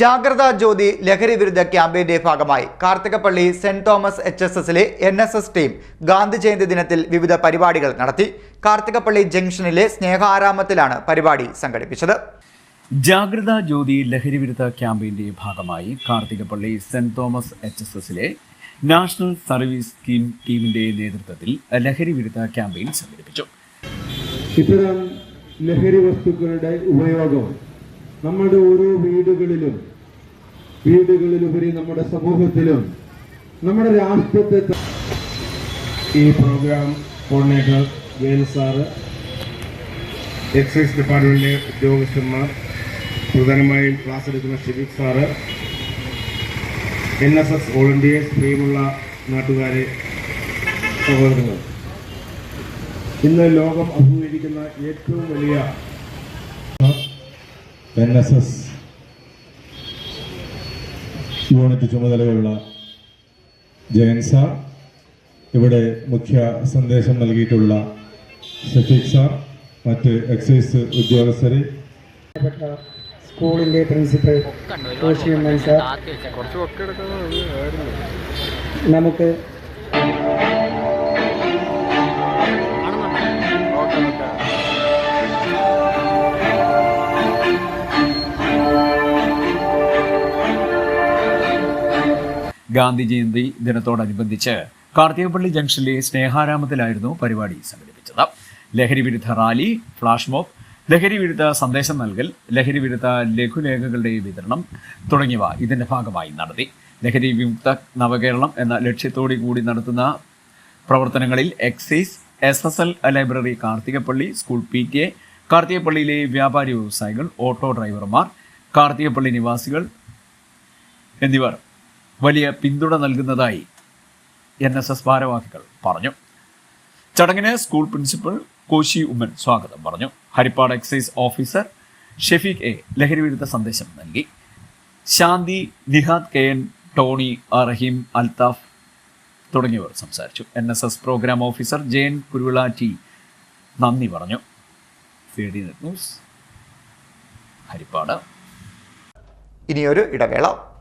ജാഗ്രതാ ജ്യോതി ലഹരി വിരുദ്ധ ക്യാമ്പയിന്റെ ഭാഗമായി Karthikappally saint Thomas H S എസിലെ N S S team Gandhi Jayanti ദിനത്തിൽ വിവിധ പരിപാടികൾ നടത്തി കാർത്തികപ്പള്ളി ജംഗ്ഷനിലെ സ്നേഹാരാമത്തിലാണ് പരിപാടി സംഘടിപ്പിച്ചത്. ജാഗ്രതാ ജ്യോതി ലഹരി വിരുദ്ധ ക്യാമ്പയിന്റെ ഭാഗമായി Karthikappally saint Thomas H S എസിലെ നാഷണൽ സർവീസ് സ്കീം ടീമിന്റെ നേതൃത്വത്തിൽ ലഹരി വിരുദ്ധ ക്യാമ്പയിൻ സംഘടിപ്പിച്ചു. ഇത്തരം ലഹരി വസ്തുക്കളുടെ ഉപയോഗം നമ്മുടെ ഓരോ വീടുകളിലും വീടുകളിലുപരി നമ്മുടെ സമൂഹത്തിലും നമ്മുടെ രാഷ്ട്രത്തെ ഈ programme coordinator Vel sir excise ഡിപ്പാർട്ട്മെന്റിലെ ഉദ്യോഗസ്ഥന്മാർ പ്രധാനമായും ക്ലാസ് എടുക്കുന്ന Shibik sir N S S volunteers പ്രിയമുള്ള നാട്ടുകാരെ സഹോദരങ്ങൾ ഇന്ന് ലോകം അഭിമുഖീകരിക്കുന്ന ഏറ്റവും വലിയ എൻ എസ് എസ് യൂണിറ്റ് ചുമതലയുള്ള ജയൻ സാർ ഇവിടെ മുഖ്യ സന്ദേശം നൽകിയിട്ടുള്ള ഷഫീഖ് സാർ മറ്റ് എക്സൈസ് ഉദ്യോഗസ്ഥരെ. സ്കൂളിന്റെ സ്കൂളിന്റെ പ്രിൻസിപ്പൽ സാർ. നമുക്ക് ഗാന്ധി ജയന്തി ദിനത്തോടനുബന്ധിച്ച് കാർത്തികപ്പള്ളി ജംഗ്ഷനിലെ സ്നേഹാരാമത്തിലായിരുന്നു പരിപാടി സംഘടിപ്പിച്ചത്. ലഹരി വിരുദ്ധ റാലി ഫ്ലാഷ് മോബ് ലഹരി വിരുദ്ധ സന്ദേശം നൽകൽ ലഹരി വിരുദ്ധ ലഘുലേഖകളുടെ വിതരണം തുടങ്ങിയവ ഇതിന്റെ ഭാഗമായി നടത്തി. ലഹരി വിമുക്ത നവകേരളം എന്ന ലക്ഷ്യത്തോടു കൂടി നടത്തുന്ന പ്രവർത്തനങ്ങളിൽ excise S S L library Karthikappally school P T A കാർത്തികപ്പള്ളിയിലെ വ്യാപാരി വ്യവസായികൾ ഓട്ടോ ഡ്രൈവർമാർ കാർത്തികപ്പള്ളി നിവാസികൾ എന്നിവർ വലിയ പിന്തുണ നൽകുന്നതായി എൻ എസ് എസ് ഭാരവാഹികൾ പറഞ്ഞു. ചടങ്ങിന് സ്കൂൾ പ്രിൻസിപ്പൽ കോശി ഉമ്മൻ സ്വാഗതം പറഞ്ഞു. Haripad excise officer Shafeeq A ലഹരി വിരുദ്ധ സന്ദേശം നൽകി. Shanthi Nihad K N Tony Rahim Althaf തുടങ്ങിയവർ സംസാരിച്ചു. N S S programme officer Jayan T നന്ദി പറഞ്ഞു. ന്യൂസ് ഹരിപ്പാട്. ഇനിയൊരു ഇടവേള.